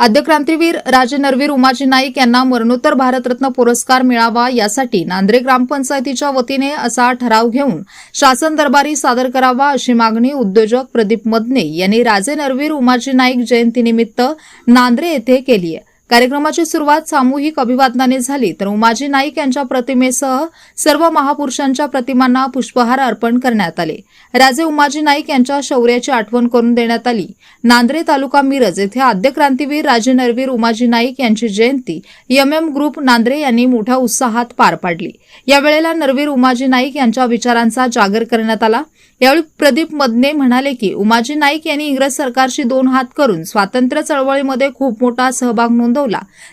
आद्य क्रांतीवीर राजे नरवीर उमाजी नाईक यांना मरणोत्तर भारतरत्न पुरस्कार मिळावा यासाठी नांद्रे ग्रामपंचायतीच्या वतीने असा ठराव घेऊन शासन दरबारी सादर करावा अशी मागणी उद्योजक प्रदीप मदने यांनी राजे नरवीर उमाजी नाईक जयंतीनिमित्त नांद्रे येथे केली आहे. कार्यक्रमाची सुरुवात सामूहिक अभिवादनाने झाली तर उमाजी नाईक यांच्या प्रतिमेसह सर्व महापुरुषांच्या प्रतिमांना पुष्पहार अर्पण करण्यात आले. राजे उमाजी नाईक यांच्या शौर्याची आठवण करून देण्यात आली. नांद्रे तालुका मिरज येथे आद्य क्रांतीवीर राजे नरवीर उमाजी नाईक यांची जयंती एम एम ग्रुप नांद्रे यांनी मोठ्या उत्साहात पार पाडली. यावेळेला नरवीर उमाजी नाईक यांच्या विचारांचा जागर करण्यात आला. यावेळी प्रदीप मदने म्हणाले की उमाजी नाईक यांनी इंग्रज सरकारशी दोन हात करून स्वातंत्र्य चळवळीमध्ये खूप मोठा सहभाग नोंदवला.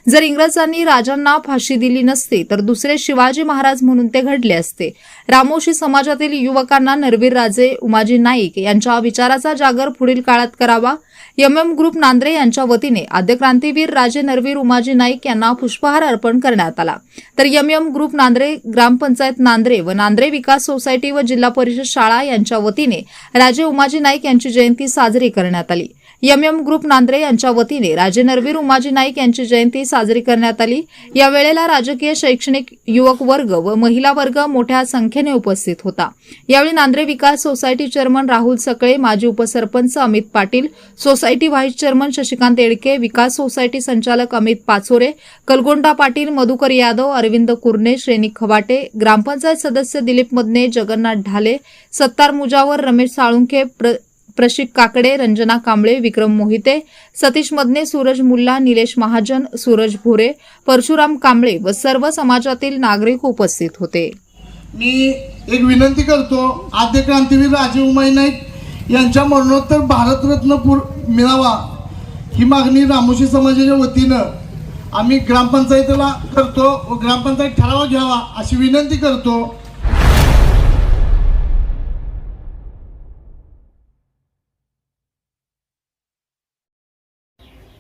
जर इंग्रजांनी राजांना फाशी दिली नसती तर दुसरे शिवाजी महाराज म्हणून ते घडले असते. रामोशी समाजातील युवकांना नरवीर राजे उमाजी नाईक यांच्या विचाराचा जागर पुढील काळात करावा. एम एम ग्रुप नांद्रे यांच्या वतीने आद्य क्रांतीवीर राजे नरवीर उमाजी नाईक यांना पुष्पहार अर्पण करण्यात आला. तर एम एम ग्रुप नांद्रे ग्रामपंचायत नांद्रे व नांद्रे विकास सोसायटी व जिल्हा परिषद शाळा यांच्या वतीने राजे उमाजी नाईक यांची जयंती साजरी करण्यात आली. एम एम ग्रुप नांद्रे यांच्या वतीने राजे नरवीर उमाजी नाईक यांची जयंती साजरी करण्यात आली. या वेळेला राजकीय शैक्षणिक युवक वर्ग व महिला वर्ग मोठ्या संख्येने उपस्थित होता. यावेळी नांद्रे विकास सोसायटी चेअरमन राहुल सकळे माजी उपसरपंच Amit Patil society vice chairman Shashikant Yedke Vikas society संचालक अमित पाचोरे कलगोंडा पाटील मधुकर यादव अरविंद कुर्णे श्रेणी खवाटे ग्रामपंचायत सदस्य दिलीप मदने जगन्नाथ ढाले सत्तार मुजावर रमेश साळुंखे प्र प्रशिक काकडे रंजना कांबळे विक्रम मोहिते सतीश मदने सूरज मुल्ला निलेश महाजन सूरज भोरे परशुराम कांबळे व सर्व समाजातील नागरिक उपस्थित होते. मी एक विनंती करतो आद्य क्रांतीवीर राजीव उमाई नाईक यांच्या मरणोत्तर भारतरत्न पुर मिळावा ही मागणी रामोशी समाजाच्या वतीनं आम्ही ग्रामपंचायतीला करतो व ग्रामपंचायत ठराव घ्यावा अशी विनंती करतो.